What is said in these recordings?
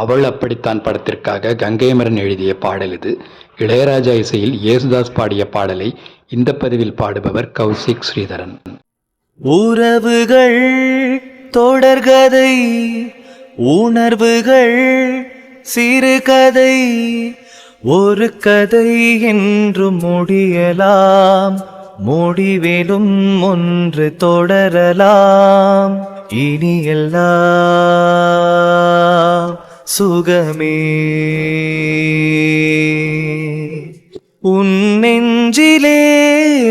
அவள் அப்படித்தான் படத்திற்காக கங்கைமரன் எழுதிய பாடல் இது. இளையராஜா இசையில் இயேசுதாஸ் பாடிய பாடலை இந்த பதிவில் பாடுபவர் கௌசிக் ஸ்ரீதரன். உறவுகள் தொடர்கதை உணர்வுகள் சிறுகதை ஒரு கதை என்று முடியலாம் முடிவிலும் ஒன்று தொடரலாம் இனி எல்லாம் சுகமே. உன் நெஞ்சிலே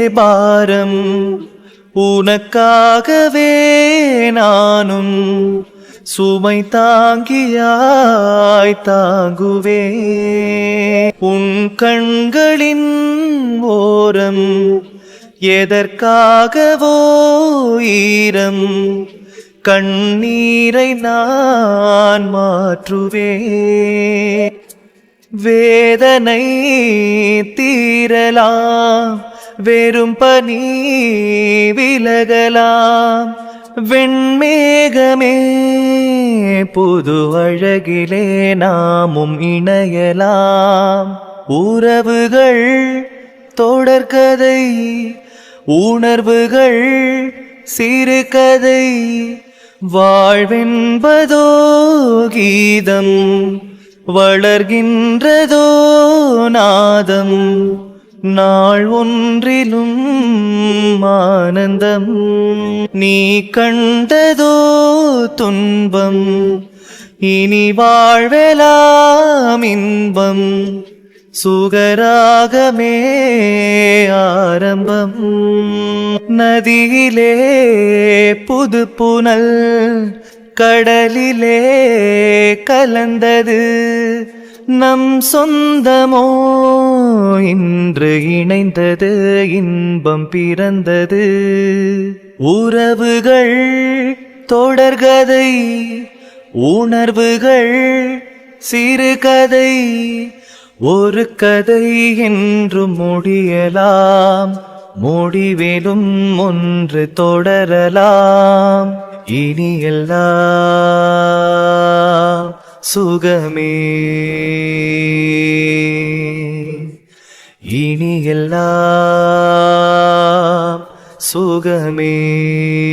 பாரம் உனக்காகவே நானும் சுமை தாங்கியாய் தாங்குவே. உன் கண்களின் ஓரம் எதற்காகவோ ஈரம் கண்ணீரை நான் மாற்றுவே வேதனை தீரலாம் வெறும் பனி விலகலாம். வெண்மேகமே புது அழகிலே நாமும் இணையலாம். உறவுகள் தொடர்கதை உணர்வுகள் சிறுகதை வாழ்வென்பதோ கீதம் வளர்கின்றதோ நாதம் நாள் ஒன்றிலும் ஆனந்தம். நீ கண்டதோ துன்பம் இனி வாழ்வெலாம் இன்பம். சுகராகமே ஆரம்பம். நதியிலே புது புனல் கடலிலே கலந்தது. நம் சொந்தமோ இன்று இணைந்தது இன்பம் பிறந்தது. உறவுகள் தொடர்கதை உணர்வுகள் சிறுகதை. ஒரு கதை என்று முடியலாம். முடிவிலும் ஒன்று தொடரலாம். இனி எல்லாம் சுகமே. இனி எல்லாம் சுகமே.